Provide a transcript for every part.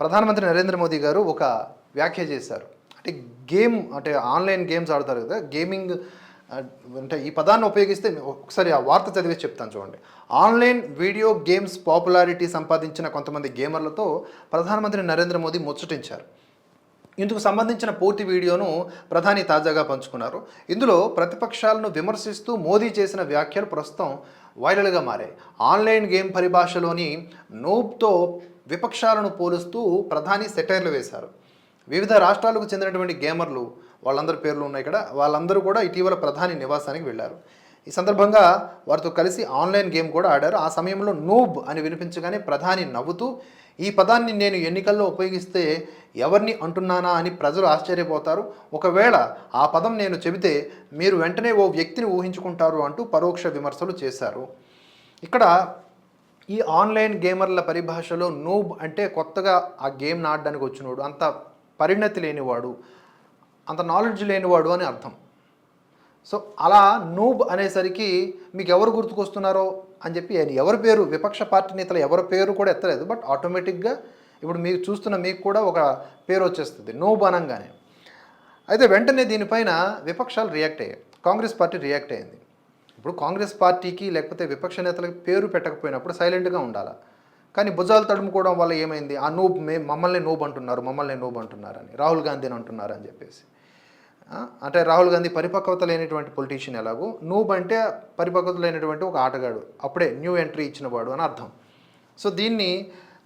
ప్రధానమంత్రి నరేంద్ర మోదీ గారు ఒక వ్యాఖ్య చేశారు. అంటే గేమ్ అంటే ఆన్లైన్ గేమ్స్ ఆడతారు కదా గేమింగ్ అంటే ఈ పదాన్ని ఉపయోగిస్తే ఒకసారి ఆ వార్త చదివేసి చెప్తాను చూడండి. ఆన్లైన్ వీడియో గేమ్స్ పాపులారిటీ సంపాదించిన కొంతమంది గేమర్లతో ప్రధానమంత్రి నరేంద్ర మోదీ ముచ్చటించారు. ఇందుకు సంబంధించిన పూర్తి వీడియోను ప్రధాని తాజాగా పంచుకున్నారు. ఇందులో ప్రతిపక్షాలను విమర్శిస్తూ మోదీ చేసిన వ్యాఖ్యలు ప్రస్తుతం వైరల్గా మారాయి. ఆన్లైన్ గేమ్ పరిభాషలోని నోబ్తో విపక్షాలను పోలుస్తూ ప్రధాని సెటైర్లు వేశారు. వివిధ రాష్ట్రాలకు చెందినటువంటి గేమర్లు వాళ్ళందరి పేర్లు ఉన్నాయి ఇక్కడ. వాళ్ళందరూ కూడా ఇటీవల ప్రధాని నివాసానికి వెళ్ళారు. ఈ సందర్భంగా వారితో కలిసి ఆన్లైన్ గేమ్ కూడా ఆడారు. ఆ సమయంలో నూబ్ అని వినిపించగానే ప్రధాని నవ్వుతూ ఈ పదాన్ని నేను ఎన్నికల్లో ఉపయోగిస్తే ఎవరిని అంటున్నానా? అని ప్రజలు ఆశ్చర్యపోతారు. ఒకవేళ ఆ పదం నేను చెబితే మీరు వెంటనే ఓ వ్యక్తిని ఊహించుకుంటారు అంటూ పరోక్ష విమర్శలు చేశారు. ఇక్కడ ఈ ఆన్లైన్ గేమర్ల పరిభాషలో నూబ్ అంటే కొత్తగా ఆ గేమ్ ఆడడానికి వచ్చినోడు అంత పరిణతి లేనివాడు అంత నాలెడ్జ్ లేనివాడు అని అర్థం. సో అలా నూబ్ అనేసరికి మీకు ఎవరు గుర్తుకొస్తున్నారో అని చెప్పి ఆయన ఎవరి పేరు విపక్ష పార్టీ నేతలు ఎవరి పేరు కూడా ఎత్తలేదు బట్ ఆటోమేటిక్గా ఇప్పుడు మీరు చూస్తున్న మీకు కూడా ఒక పేరు వచ్చేస్తుంది నూబ్ అనగానే. అయితే వెంటనే దీనిపైన విపక్షాలు రియాక్ట్ అయ్యాయి కాంగ్రెస్ పార్టీ రియాక్ట్ అయింది. ఇప్పుడు కాంగ్రెస్ పార్టీకి లేకపోతే విపక్ష నేతలకు పేరు పెట్టకపోయినప్పుడు సైలెంట్గా ఉండాలి? కానీ భుజాలు తడుముకోవడం వల్ల ఏమైంది? ఆ నూబ్ మే మమ్మల్ని నూబ్ అంటున్నారు మమ్మల్ని నూబ్ అంటున్నారని రాహుల్ గాంధీని అంటున్నారని చెప్పేసి. అంటే రాహుల్ గాంధీ పరిపక్వత లేనటువంటి పొలిటీషియన్ ఎలాగో? నూబ్ అంటే పరిపక్వత లేనటువంటి ఒక ఆటగాడు అప్పుడే న్యూ ఎంట్రీ ఇచ్చినవాడు అని అర్థం. సో దీన్ని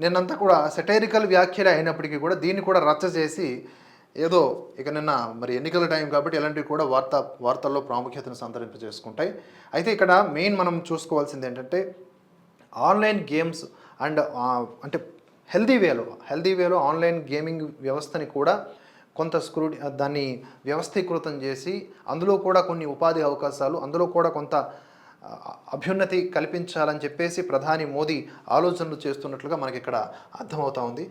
నిన్నంతా కూడా సెటైరికల్ వ్యాఖ్యలు అయినప్పటికీ కూడా దీన్ని కూడా రచ్చ చేసి ఏదో ఇక నిన్న మరి ఎన్నికల టైం కాబట్టి ఇలాంటివి కూడా వార్త వార్తల్లో ప్రాముఖ్యతను సంతరింపజేసుకుంటాయి. అయితే ఇక్కడ మెయిన్ మనం చూసుకోవాల్సింది ఏంటంటే ఆన్లైన్ గేమ్స్ అండ్ అంటే హెల్దీ వేలో హెల్దీ వేలో ఆన్లైన్ గేమింగ్ వ్యవస్థని కూడా కొంత స్క్రూ దాన్ని వ్యవస్థీకృతం చేసి అందులో కూడా కొన్ని ఉపాధి అవకాశాలు అందులో కూడా కొంత అభ్యున్నతి కల్పించాలని చెప్పేసి ప్రధాని మోదీ ఆలోచనలు చేస్తున్నట్లుగా మనకి ఇక్కడ అర్థమవుతా ఉంది.